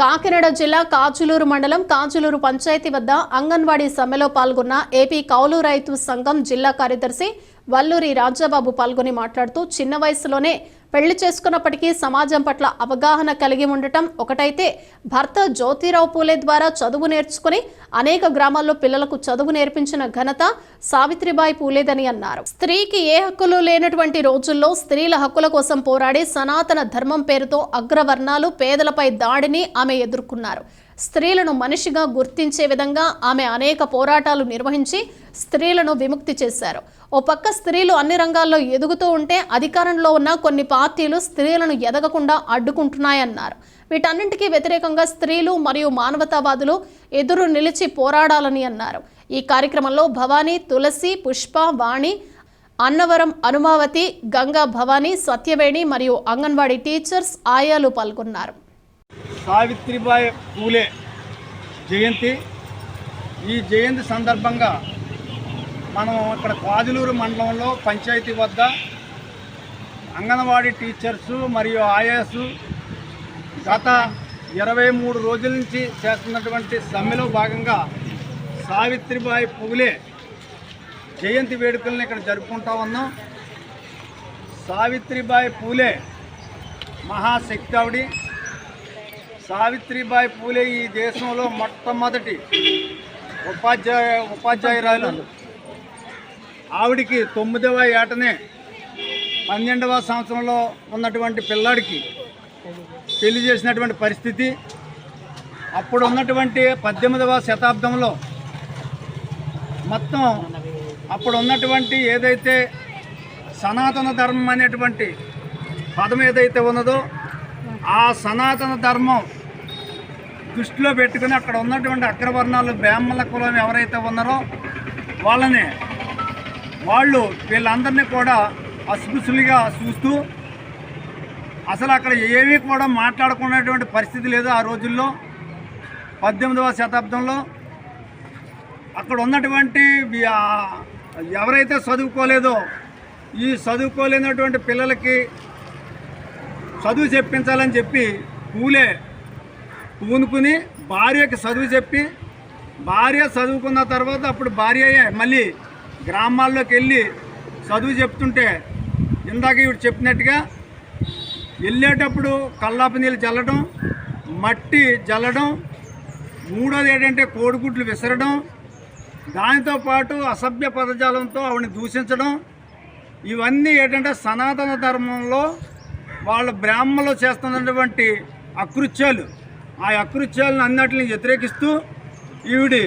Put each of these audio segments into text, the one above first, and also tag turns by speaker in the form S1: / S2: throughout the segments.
S1: కాకినాడ జిల్లా కాచులూరు మండలం కాచులూరు పంచాయతీ వద్ద అంగన్వాడీ సమ్మెలో పాల్గొన్న ఏపీ కౌలు రైతు సంఘం జిల్లా కార్యదర్శి వల్లూరి రాజాబాబు పాల్గొని మాట్లాడుతూ చిన్న వయసులోనే పెళ్ళి చేసుకున్నప్పటికీ సమాజం పట్ల అవగాహన కలిగి ఉండటం ఒకటైతే భర్త జ్యోతిరావు పూలే ద్వారా చదువు నేర్చుకుని అనేక గ్రామాల్లో పిల్లలకు చదువు నేర్పించిన ఘనత సావిత్రిబాయి పూలేదని అన్నారు. స్త్రీకి ఏ హక్కులు లేనటువంటి రోజుల్లో స్త్రీల హక్కుల కోసం పోరాడి సనాతన ధర్మం పేరుతో అగ్రవర్ణాలు పేదలపై దాడిని ఆమె ఎదుర్కొన్నారు. స్త్రీలను మనిషిగా గుర్తించే విధంగా ఆమె అనేక పోరాటాలు నిర్వహించి స్త్రీలను విముక్తి చేశారు. ఓ పక్క స్త్రీలు అన్ని రంగాల్లో ఎదుగుతూ ఉంటే అధికారంలో ఉన్న కొన్ని పార్టీలు స్త్రీలను ఎదగకుండా అడ్డుకుంటున్నాయన్నారు. వీటన్నింటికీ వ్యతిరేకంగా స్త్రీలు మరియు మానవతావాదులు ఎదురు నిలిచి పోరాడాలని అన్నారు. ఈ కార్యక్రమంలో భవానీ తులసి పుష్ప వాణి అన్నవరం అనుమావతి గంగా భవానీ సత్యవేణి మరియు అంగన్వాడీ టీచర్స్ ఆయాలు పాల్గొన్నారు.
S2: సావిత్రిబాయి పూలే జయంతి. ఈ జయంతి సందర్భంగా మనం ఇక్కడ కాజులూరు మండలంలో పంచాయతీ వద్ద అంగన్వాడీ టీచర్సు మరియు ఆయాస్ గత ఇరవై మూడు రోజుల నుంచి చేస్తున్నటువంటి సమ్మెలో భాగంగా సావిత్రిబాయి పూలే జయంతి వేడుకలను ఇక్కడ జరుపుకుంటా ఉన్నాం. సావిత్రిబాయి పూలే మహాశక్తి ఆవిడి. సావిత్రిబాయి పూలే ఈ దేశంలో మొట్టమొదటి ఉపాధ్యాయ ఉపాధ్యాయురాలు. ఆవిడికి తొమ్మిదవ ఏటనే పన్నెండవ సంవత్సరంలో ఉన్నటువంటి పిల్లాడికి పెళ్ళి చేసినటువంటి పరిస్థితి. అప్పుడు ఉన్నటువంటి పద్దెనిమిదవ శతాబ్దంలో మొత్తం అప్పుడు ఉన్నటువంటి ఏదైతే సనాతన ధర్మం అనేటువంటి పదం ఏదైతే ఉన్నదో ఆ సనాతన ధర్మం దృష్టిలో పెట్టుకుని అక్కడ ఉన్నటువంటి అగ్రవర్ణాలు బ్రాహ్మణ కులం ఎవరైతే ఉన్నారో వాళ్ళని వాళ్ళు వీళ్ళందరినీ కూడా అస్పృశ్యులుగా చూస్తూ అసలు అక్కడ ఏమీ కూడా మాట్లాడుకునేటువంటి పరిస్థితి లేదు ఆ రోజుల్లో. పద్దెనిమిదవ శతాబ్దంలో అక్కడ ఉన్నటువంటి ఎవరైతే చదువుకోలేదో ఈ చదువుకోలేనటువంటి పిల్లలకి చదువు చెప్పించాలని చెప్పి పూలే పూనుకుని భార్యకి చదువు చెప్పి భార్య చదువుకున్న తర్వాత అప్పుడు భార్యయే మళ్ళీ గ్రామాల్లోకి వెళ్ళి చదువు చెప్తుంటే ఇందాక ఇవి చెప్పినట్టుగా వెళ్ళేటప్పుడు కల్లాపు నీళ్ళు చల్లడం మట్టి జల్లడం మూడోది ఏంటంటే కోడిగుడ్లు విసరడం దానితో పాటు అసభ్య పదజాలంతో ఆవిడని దూషించడం. ఇవన్నీ ఏంటంటే సనాతన ధర్మంలో వాళ్ళ బ్రాహ్మణులు చేస్తున్నటువంటి అకృత్యాలు. ఆ అకృత్యాలను అన్నింటిని వ్యతిరేకిస్తూ ఈవిడి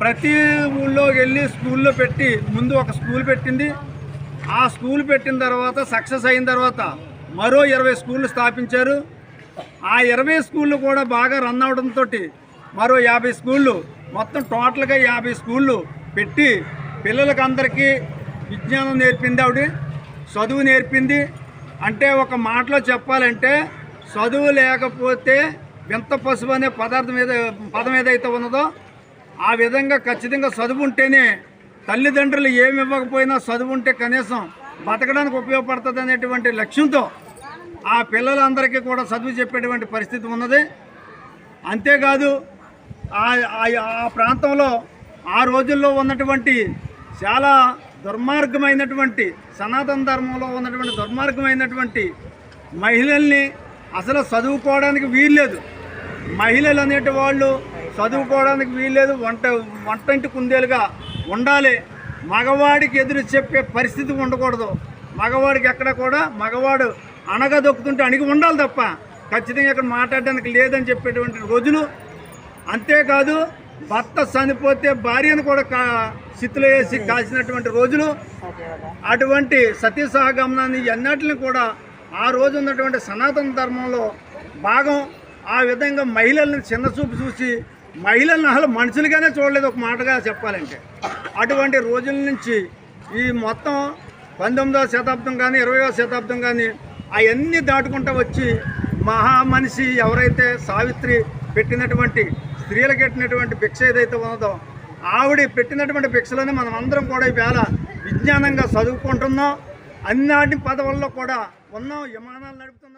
S2: ప్రతి ఊళ్ళోకి వెళ్ళి స్కూల్లో పెట్టి ముందు ఒక స్కూల్ పెట్టింది. ఆ స్కూల్ పెట్టిన తర్వాత సక్సెస్ అయిన తర్వాత మరో ఇరవై స్కూళ్ళు స్థాపించారు. ఆ ఇరవై స్కూళ్ళు కూడా బాగా రన్ అవడంతో మరో యాభై స్కూళ్ళు మొత్తం టోటల్గా యాభై స్కూళ్ళు పెట్టి పిల్లలకి అందరికీ విజ్ఞానం నేర్పింది ఆవిడ చదువు నేర్పింది. అంటే ఒక మాటలో చెప్పాలంటే చదువు లేకపోతే వింత పశువు అనే పదార్థం ఏదో పదం ఏదైతే ఉన్నదో ఆ విధంగా ఖచ్చితంగా చదువు ఉంటేనే తల్లిదండ్రులు ఏమి ఇవ్వకపోయినా చదువు ఉంటే కనీసం బతకడానికి ఉపయోగపడుతుంది అనేటువంటి లక్ష్యంతో ఆ పిల్లలందరికీ కూడా చదువు చెప్పేటువంటి పరిస్థితి ఉన్నది. అంతేకాదు ఆ- ఆ- ఆ ప్రాంతంలో ఆ రోజుల్లో ఉన్నటువంటి చాలా దుర్మార్గమైనటువంటి సనాతన ధర్మంలో ఉన్నటువంటి దుర్మార్గమైనటువంటి మహిళల్ని అసలు చదువుకోవడానికి వీల్లేదు. మహిళలు అనేటి వాళ్ళు చదువుకోవడానికి వీల్లేదు వంట వంటంటి కుందేలుగా ఉండాలి. మగవాడికి ఎదురు చెప్పే పరిస్థితి ఉండకూడదు. మగవాడికి ఎక్కడ కూడా మగవాడు అణగదొక్కుతుంటే అణిగి ఉండాలి తప్ప ఖచ్చితంగా ఇక్కడ మాట్లాడడానికి లేదని చెప్పేటువంటి రోజులు. అంతేకాదు భర్త చనిపోతే భార్యను కూడా కా స్థితిలో వేసి కాల్చినటువంటి రోజులు. అటువంటి సతీ సహగమనాన్ని అన్నిటిని కూడా ఆ రోజు ఉన్నటువంటి సనాతన ధర్మంలో భాగం. ఆ విధంగా మహిళల్ని చిన్న చూపు చూసి మహిళలను అసలు మనుషులుగానే చూడలేదు ఒక మాటగా చెప్పాలంటే. అటువంటి రోజుల నుంచి ఈ మొత్తం పంతొమ్మిదవ శతాబ్దం కానీ ఇరవయో శతాబ్దం కానీ అవన్నీ దాటుకుంటూ వచ్చి మహామనిషి ఎవరైతే సావిత్రి పెట్టినటువంటి స్త్రీలకు పెట్టినటువంటి భిక్ష ఏదైతే ఉన్నదో ఆవిడ పెట్టినటువంటి భిక్షలోనే మనం అందరం కూడా ఈవేళ విజ్ఞానంగా చదువుకుంటున్నాం. అన్నాటి పదవుల్లో కూడా ఉన్నాం విమానాలు నడుపుతున్నాం